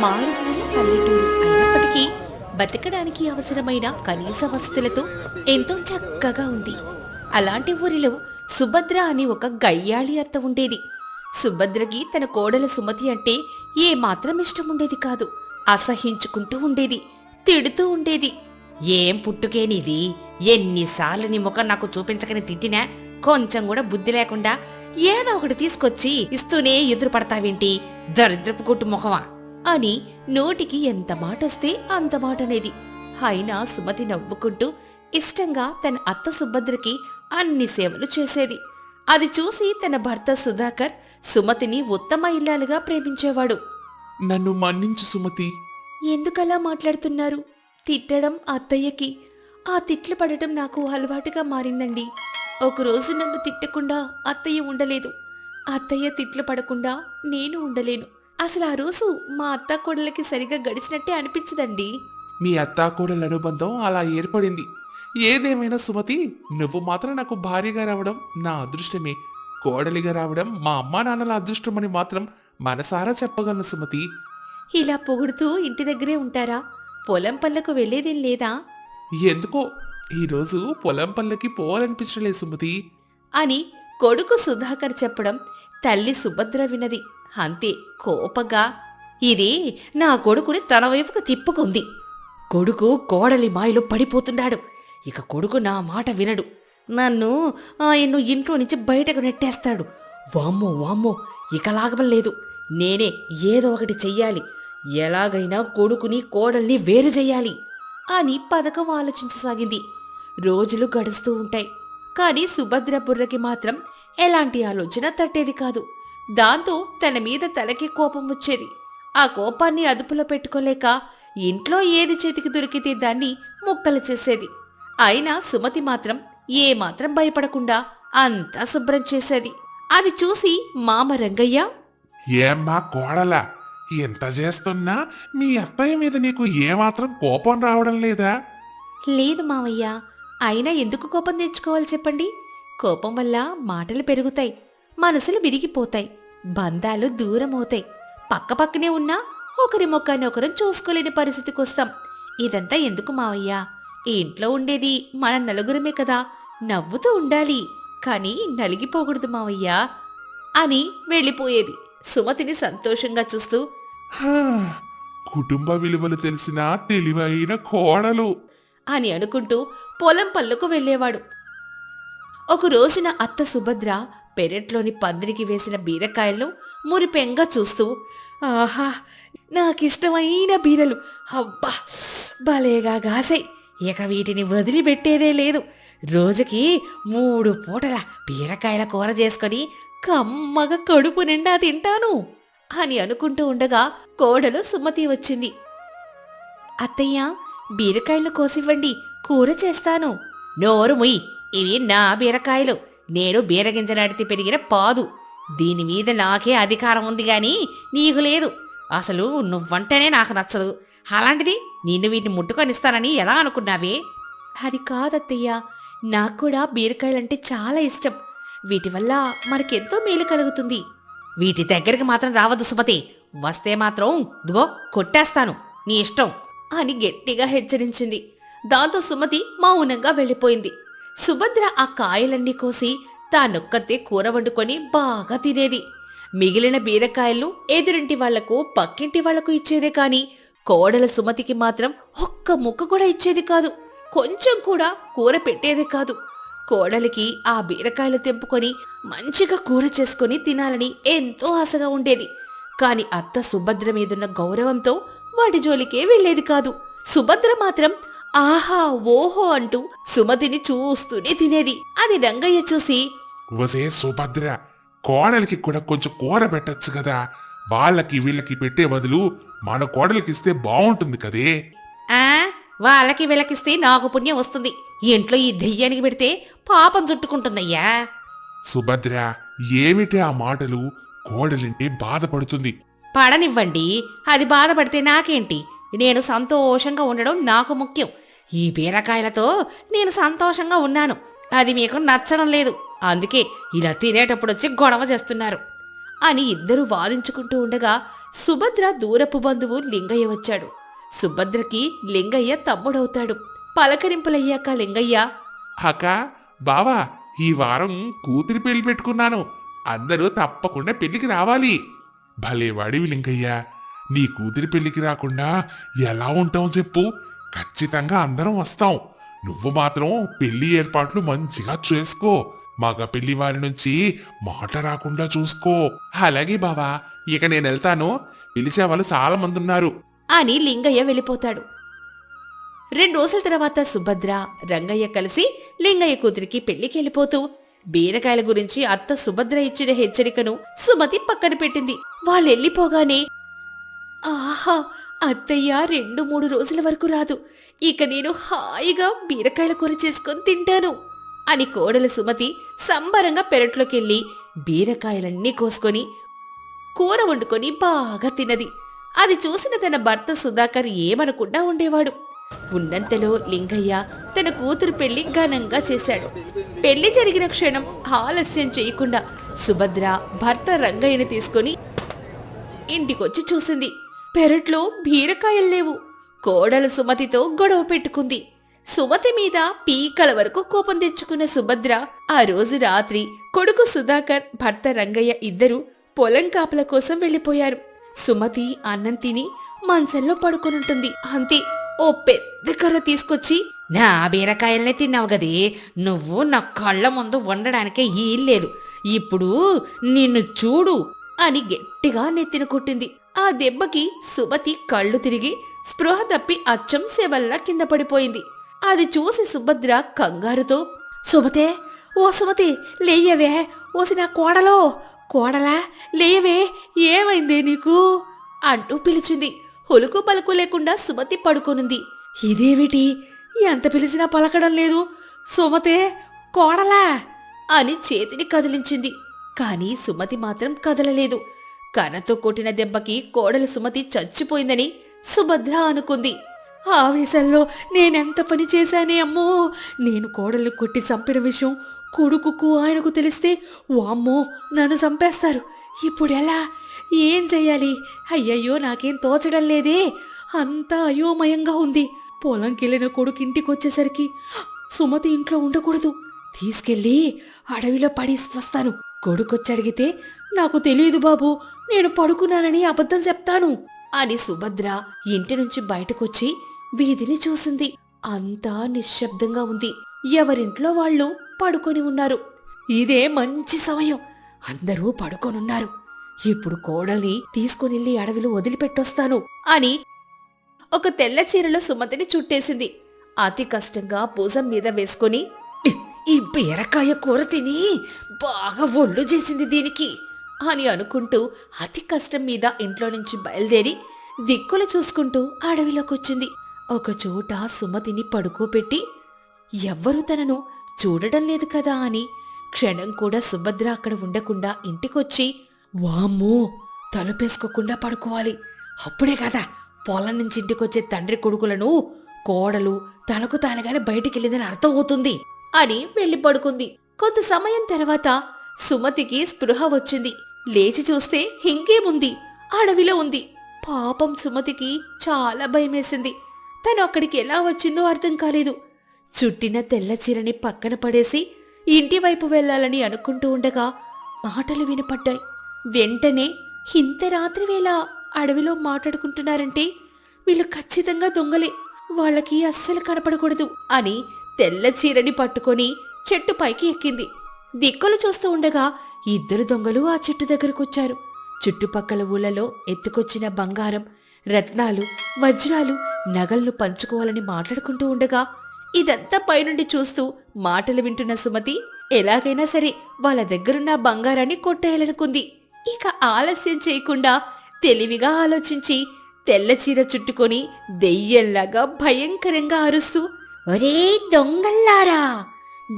మారుమూల పల్లెటూరు అయినప్పటికీ బతకడానికి అవసరమైన కనీస వసతులతో ఎంతో చక్కగా ఉంది. అలాంటి ఊరిలో సుభద్ర అని ఒక గయ్యాళి అత్త ఉండేది. సుభద్రకి తన కోడల సుమతి అంటే ఏ మాత్రం ఇష్టం ఉండేది కాదు. అసహించుకుంటూ ఉండేది తిడుతూ ఉండేది. ఏం పుట్టుకేనిది? ఎన్నిసార్లు నీ ముఖం నాకు చూపించకని తిట్టినా కొంచెం కూడా బుద్ధి లేకుండా ఏదో ఒకటి తీసుకొచ్చి ఇస్తూనే ఎదురు పడతావేంటి దరిద్రపు కొట్టు ముఖమా? అని నోటికి ఎంత మాటొస్తే అంత మాట అనేది అయినా సుమతి నవ్వుకుంటూ ఇష్టంగా తన అత్త సుభద్రకి అన్ని సేవలు చేసేది. అది చూసి తన భర్త సుధాకర్ సుమతిని ఉత్తమ ఇల్లాలుగా ప్రేమించేవాడు. నన్ను మన్నించు సుమతి. ఎందుకలా మాట్లాడుతున్నారు? తిట్టడం అత్తయ్యకి. ఆ తిట్లు పడటం నాకు అలవాటుగా మారిందండి. ఒకరోజు నన్ను తిట్టకుండా అత్తయ్య ఉండలేదు. అత్తయ్య తిట్లు పడకుండా నేను ఉండలేను. అసలు ఆ రోజు మా అత్త కోడలకి సరిగా గడిచినట్టే అనిపించదండి. మీ అత్తాకోడల అనుబంధం అలా ఏర్పడింది. ఏదేమైనా సుమతి నువ్వు మాత్రం నాకు భార్యగా రావడం నా అదృష్టమే. కోడలిగా రావడం మా అమ్మా నాన్నల అదృష్టమని మాత్రం మనసారా చెప్పగలను సుమతి. ఇలా పొగుడుతూ ఇంటి దగ్గరే ఉంటారా? పొలం పళ్ళకు వెళ్ళేదేం లేదా? ఎందుకో ఈరోజు పొలం పల్లకి పోవాలనిపించలే సుమతి. అని కొడుకు సుధాకర్ చెప్పడం తల్లి సుభద్ర వినది. అంతే కోపగా ఇది నా కొడుకుని తన వైపుకు తిప్పుకుంది. కొడుకు కోడలి మాయలో పడిపోతున్నాడు. ఇక కొడుకు నా మాట వినడు. నన్ను ఆయన్ను ఇంట్లో నుంచి బయటకు నెట్టేస్తాడు. వామ్మో వామ్మో ఇక లాగడం లేదు నేనే ఏదో ఒకటి చెయ్యాలి. ఎలాగైనా కొడుకుని కోడల్ని వేరు చెయ్యాలి అని పథకం ఆలోచించసాగింది. రోజులు గడుస్తూ ఉంటాయి. కానీ సుభద్ర బుర్రకి మాత్రం ఎలాంటి ఆలోచన తట్టేది కాదు. దాంతో తన మీద తలకి కోపం వచ్చేది. ఆ కోపాన్ని అదుపులో పెట్టుకోలేక ఇంట్లో ఏది చేతికి దొరికితే దాన్ని ముక్కలు చేసేది. అయినా సుమతి మాత్రం ఏ మాత్రం భయపడకుండా అంతా శుభ్రం చేసేది. అది చూసి మామ రంగయ్య ఏమ్మా కోడలా ఎంత చేస్తున్నా మీ అత్తయ్య మీద నీకు ఏమాత్రం కోపం రావడం లేదా? లేదు మావయ్య అయినా ఎందుకు కోపం తెచ్చుకోవాలి చెప్పండి? కోపం వల్ల మాటలు పెరుగుతాయి మనసులు విరిగిపోతాయి. బంధాలు దూరం అవుతాయి పక్కపక్కనే ఉన్నా ఒకరి మొక్కని ఒకరం చూసుకోలేని పరిస్థితికి వస్తాం ఇదంతా ఎందుకు మావయ్య? ఈ ఇంట్లో ఉండేది మన నలుగురమే కదా నవ్వుతూ ఉండాలి. కానీ నలిగిపోకూడదు మావయ్య అని వెళ్ళిపోయేది. సుమతిని సంతోషంగా చూస్తూ హా, కుటుంబ విలువలు తెలిసిన తెలివైన కోడలు అని అనుకుంటూ పొలం పళ్ళకు వెళ్ళేవాడు. ఒక రోజున అత్త సుభద్ర పెరట్లోని పందిరికి వేసిన బీరకాయలను మురిపెంగా చూస్తూ ఆహా నాకిష్టమైన బీరలు. అబ్బా భలేగా గాసాయి ఇక వీటిని వదిలిపెట్టేదే లేదు. రోజుకి మూడు పూటల బీరకాయల కూర చేసుకొని కమ్మగా కడుపు నిండా తింటాను అని అనుకుంటూ ఉండగా కోడలు సుమతి వచ్చింది. అత్తయ్య బీరకాయలు కోసివ్వండి. కూర చేస్తాను. నోరు ముయ్. ఇవి నా బీరకాయలు. నేను బీరగింజలాడితే పెరిగిన పాదు. దీని మీద నాకే అధికారం ఉంది గాని నీకు లేదు. అసలు నువ్వంటేనే నాకు నచ్చదు. అలాంటిది నిన్ను వీటిని ముట్టుకొనిస్తానని ఎలా అనుకున్నావే? అది కాదత్తయ్య. నాకు కూడా బీరకాయలంటే చాలా ఇష్టం. వీటి వల్ల మనకెంతో మేలు కలుగుతుంది. వీటి దగ్గరికి మాత్రం రావద్దు సుమతి. వస్తే మాత్రం దుగో కొట్టేస్తాను. నీ ఇష్టం. అని గట్టిగా హెచ్చరించింది. దాంతో సుమతి మౌనంగా వెళ్ళిపోయింది. సుభద్ర ఆ కాయలన్నీ కోసి తానొక్కతే కూర వండుకొని బాగా తినేది. మిగిలిన బీరకాయలు ఎదురింటి వాళ్ళకు పక్కింటి వాళ్ళకు ఇచ్చేదే కాని కోడల సుమతికి మాత్రం ఒక్క ముక్క కూడా ఇచ్చేది కాదు. కొంచెం కూడా కూర పెట్టేదే కాదు. కోడలికి ఆ బీరకాయలు తెంపుకొని మంచిగా కూర చేసుకొని తినాలని ఎంతో ఆశగా ఉండేది. కాని అత్త సుభద్ర మీదున్న గౌరవంతో వాటి జోలికే వెళ్ళేది కాదు. సుభద్ర మాత్రం ఆహా ఓహో అంటూ సుమతిని చూస్తూనే తినేది. అది రంగయ్య చూసి వసే సుభద్ర కోడలికి కూడా కొంచెం కూర పెట్టచ్చు కదా. వాళ్ళకి వీళ్ళకి పెట్టే బదులు మన కోడలికి ఇస్తే బాగుంటుంది కదే. ఆ వాళ్ళకి వీళ్ళకిస్తే నాకు పుణ్యం వస్తుంది. ఇంట్లో ఈ దెయ్యానికి పెడితే పాపం చుట్టుకుంటుందయ్యా. సుభద్ర ఏమిటి ఆ మాటలు? కోడలింటే బాధపడుతుంది. పడనివ్వండి. అది బాధపడితే నాకేంటి? నేను సంతోషంగా ఉండడం నాకు ముఖ్యం. ఈ బీరకాయలతో నేను సంతోషంగా ఉన్నాను. అది మీకు నచ్చడం లేదు. అందుకే ఇలా తినేటప్పుడు వచ్చి గొడవ చేస్తున్నారు. అని ఇద్దరూ వాదించుకుంటూ ఉండగా సుభద్ర దూరపు బంధువు లింగయ్య వచ్చాడు. సుభద్రకి లింగయ్య తమ్ముడవుతాడు. పలకరింపులయ్యాక లింగయ్య అక్క బావా ఈ వారం కూతురి పెళ్ళి పెట్టుకున్నాను. అందరూ తప్పకుండా పెళ్ళికి రావాలి. భలే వాడివి లింగయ్య. నీ కూతురి పెళ్ళికి రాకుండా ఎలా ఉంటావు చెప్పు. ఖచ్చితంగా అందరం వస్తాం. నువ్వు మాత్రం పెళ్ళి ఏర్పాట్లు మంచిగా చేసుకో. మగ పెళ్ళి వారి నుంచి మాట రాకుండా చూసుకో. అలాగే బావా ఇక నేను వెళ్తాను. పిలిచే వాళ్ళు చాలా మంది ఉన్నారు. అని లింగయ్య వెళ్ళిపోతాడు. రెండు రోజుల తర్వాత సుభద్ర రంగయ్య కలిసి లింగయ్య కూతురికి పెళ్ళికి వెళ్ళిపోతూ బీరకాయల గురించి అత్త సుభద్ర ఇచ్చిన హెచ్చరికను సుమతి పక్కన పెట్టింది. వాళ్ళు వెళ్ళిపోగానే ఆహా అత్తయ్య రెండు మూడు రోజుల వరకు రాదు. ఇక నేను హాయిగా బీరకాయల కూర చేసుకొని తింటాను. అని కోడల సుమతి సంబరంగా పెరట్లోకెళ్ళి బీరకాయలన్నీ కోసుకొని కూర వండుకొని బాగా తిన్నది. అది చూసిన తన భర్త సుధాకర్ ఏమనకుండా ఉండేవాడు. ఉన్నంతలో లింగయ్య తన కూతురు పెళ్ళి ఘనంగా చేశాడు. పెళ్ళి జరిగిన క్షణం ఆలస్యం చేయకుండా సుభద్ర భర్త రంగయ్యని తీసుకొని ఇంటికొచ్చి చూసింది. పెరట్లో బీరకాయలు లేవు. కోడల సుమతితో గొడవ పెట్టుకుంది. సుమతి మీద పీకల వరకు కోపం తెచ్చుకున్న సుభద్ర ఆ రోజు రాత్రి కొడుకు సుధాకర్ భర్త రంగయ్య ఇద్దరు పొలం కాపల కోసం వెళ్ళిపోయారు. సుమతి అన్నం తిని మంచంలో పడుకొనుంటుంది. అంతే ఓ పెద్ద కర్ర తీసుకొచ్చి నా బీరకాయల్ని తిన్నావు గదే నువ్వు నా కళ్ళ ముందు వండడానికే లేదు ఇప్పుడు నిన్ను చూడు అని గట్టిగా నెత్తిన కొట్టింది. ఆ దెబ్బకి సుమతి కళ్ళు తిరిగి స్పృహ తప్పి అచ్చం సెవల్లా కింద పడిపోయింది. అది చూసి సుభద్ర కంగారుతో సుమతే ఓ సుమతి లేయవే ఓసి నా కోడలో కోడలా లేవే ఏమైందే నీకు? అంటూ పిలిచింది. హులుకు పలుకు లేకుండా సుమతి పడుకొనుంది. ఇదేమిటి? ఎంత పిలిచినా పలకడం లేదు. సుమతే కోడలా! అని చేతిని కదిలించింది. కానీ సుమతి మాత్రం కదలలేదు. కనతో కొట్టిన దెబ్బకి కోడలు సుమతి చచ్చిపోయిందని సుభద్ర అనుకుంది. ఆవేశంలో నేనెంత పని చేశానే అమ్మో! నేను కోడలు కొట్టి చంపిన విషయం కొడుకుకు ఆయనకు తెలిస్తే వామ్మో! నన్ను చంపేస్తారు. ఇప్పుడెలా? ఏం చెయ్యాలి? అయ్యయ్యో! నాకేం తోచడం లేదే! అంతా అయోమయంగా ఉంది. పొలంకెళ్ళిన కొడుకు ఇంటికి వచ్చేసరికి సుమతి ఇంట్లో ఉండకూడదు. తీసుకెళ్ళి అడవిలో పడి వస్తాను. కొడుకొచ్చి అడిగితే నాకు తెలియదు బాబు నేను పడుకున్నానని అబద్ధం చెప్తాను అని సుభద్ర ఇంటి నుంచి బయటకొచ్చి వీధిని చూసింది. అంతా నిశ్శబ్దంగా ఉంది. ఎవరింట్లో వాళ్ళు పడుకొని ఉన్నారు. ఇదే మంచి సమయం. అందరూ పడుకొనున్నారు. ఇప్పుడు కోడల్ని తీసుకునిల్లి అడవిలో వదిలిపెట్టొస్తాను అని ఒక తెల్ల చీరలో సుమతిని చుట్టేసింది. అతి కష్టంగా భుజం మీద వేసుకొని ఈ బీరకాయ కూర తిని బాగా ఒళ్ళు చేసింది దీనికి. అని అనుకుంటూ అతి కష్టం మీద ఇంట్లో నుంచి బయలుదేరి దిక్కులు చూసుకుంటూ అడవిలోకొచ్చింది ఒకచోట సుమతిని పడుకోబెట్టి ఎవ్వరూ తనను చూడడం లేదు కదా అని క్షణం కూడా సుభద్ర అక్కడ ఉండకుండా ఇంటికొచ్చి వామ్మో తలుపేసుకోకుండా పడుకోవాలి. అప్పుడే కదా పొలం నుంచి ఇంటికొచ్చే తండ్రి కొడుకులను కోడలు తనకు తానుగానే బయటికెళ్ళిందని అర్థం అవుతుంది అని వెళ్ళి పడుకుంది. కొంత సమయం తర్వాత సుమతికి స్పృహ వచ్చింది. లేచి చూస్తే ఇంకేముంది అడవిలో ఉంది. పాపం సుమతికి చాలా భయమేసింది. తను అక్కడికి ఎలా వచ్చిందో అర్థం కాలేదు. చుట్టిన తెల్ల చీరని పక్కన పడేసి ఇంటి వైపు వెళ్ళాలని అనుకుంటూ ఉండగా మాటలు వినపడ్డాయి. వెంటనే ఇంత రాత్రి వేళ అడవిలో మాట్లాడుకుంటున్నారంటే వీళ్ళు ఖచ్చితంగా దొంగలే వాళ్ళకి అస్సలు కనపడకూడదు అని తెల్ల చీరని పట్టుకొని చెట్టు పైకి ఎక్కింది. దిక్కులు చూస్తూ ఉండగా ఇద్దరు దొంగలు ఆ చెట్టు దగ్గరకొచ్చారు. చుట్టుపక్కల ఊళ్ళలో ఎత్తుకొచ్చిన బంగారం రత్నాలు వజ్రాలు నగలను పంచుకోవాలని మాట్లాడుకుంటూ ఉండగా ఇదంతా పైనుండి చూస్తూ మాటలు వింటున్న సుమతి ఎలాగైనా సరే వాళ్ళ దగ్గరున్న బంగారాన్ని కొట్టేయాలనుకుంది. ఇక ఆలస్యం చేయకుండా తెలివిగా ఆలోచించి తెల్ల చీర చుట్టుకొని దెయ్యంలాగా భయంకరంగా అరుస్తూ ఒరే దొంగల్లారా!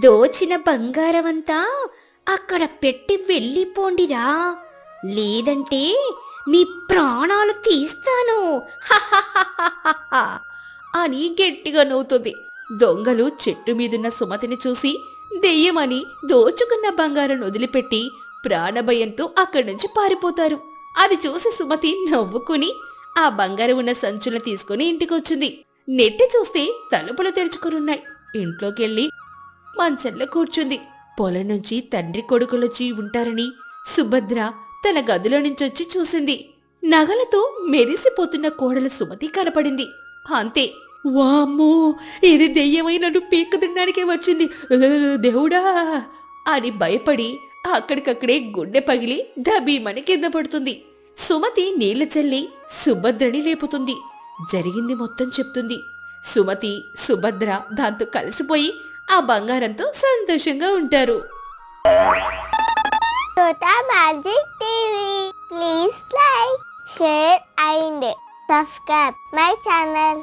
దోచిన బంగారమంతా అక్కడ పెట్టి వెళ్ళిపోండిరా. లేదంటే మీ ప్రాణాలు తీస్తాను. అని గట్టిగా నవ్వుతుంది. దొంగలు చెట్టు మీదున్న సుమతిని చూసి దెయ్యమని దోచుకున్న బంగారం వదిలిపెట్టి ప్రాణభయంతో అక్కడి నుంచి పారిపోతారు. అది చూసి సుమతి నవ్వుకుని ఆ బంగారం ఉన్న సంచులను తీసుకుని ఇంటికొచ్చింది. నెట్టి చూస్తే తలుపులు తెరుచుకునున్నాయి. ఇంట్లోకెళ్ళి మంచంలో కూర్చుంది. పొలం నుంచి తండ్రి కొడుకులొచ్చి ఉంటారని సుభద్ర తన గదిలో నుంచొచ్చి చూసింది. నగలతో మెరిసిపోతున్న కోడల సుమతి కనపడింది. అంతే. వామ్మో ఇది దెయ్యమై నన్ను పీక్కు తినడానికే వచ్చింది. దేవుడా! అని భయపడి అక్కడికక్కడే గుండె పగిలి దబీమని కింద పడుతుంది. సుమతి నీళ్ళ చల్లి సుభద్రని లేపుతుంది. జరిగింది మొత్తం చెప్తుంది. సుమతి సుభద్ర దాంతో కలిసిపోయి ఆ బంగారంతో సంతోషంగా ఉంటారు శ్రోతా magic TV please like share and subscribe my channel